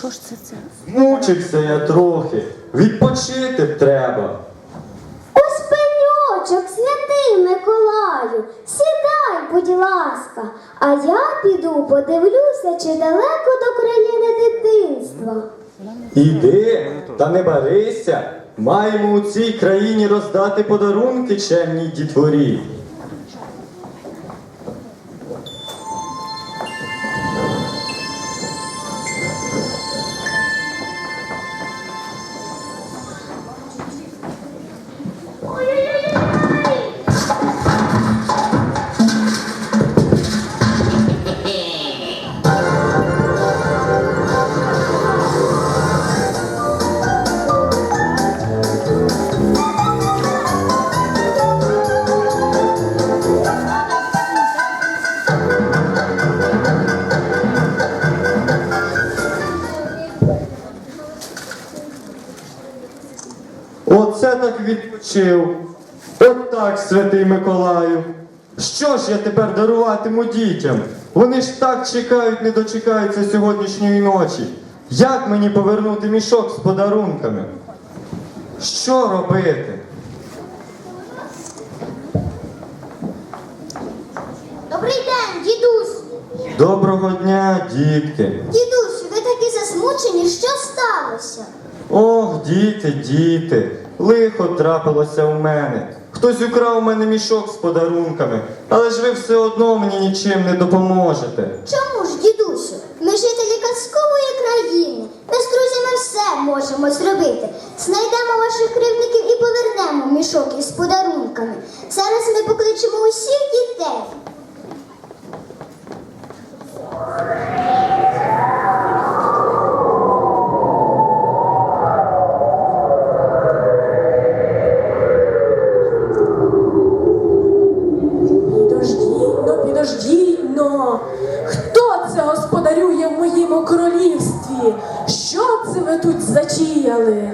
Що ж це це? Змучився я трохи. Відпочити треба. Ось пеньочок, святий Миколаю, сідай, будь ласка, а я піду подивлюся, чи далеко до країни дитинства. Іди, та не барися. Маємо у цій країні роздати подарунки чемній дітворі. Оце так відпочив. От так, святий Миколаю. Що ж я тепер даруватиму дітям? Вони ж так чекають, не дочекаються сьогоднішньої ночі. Як мені повернути мішок з подарунками? Що робити? Добрий день, дідусь. Доброго дня, дітки. Дідусь, ви такі засмучені, що сталося? Ох, діти, діти, лихо трапилося у мене. Хтось украв у мене мішок з подарунками, але ж ви все одно мені нічим не допоможете. Чому ж, дідусю? Ми жителі казкової країни. Ми з друзями все можемо зробити. Знайдемо ваших кривдників і повернемо мішок із подарунками. Зараз ми покличемо усіх дітей. Ну. Хто це господарює в моєму королівстві? Що це ви тут зачіяли?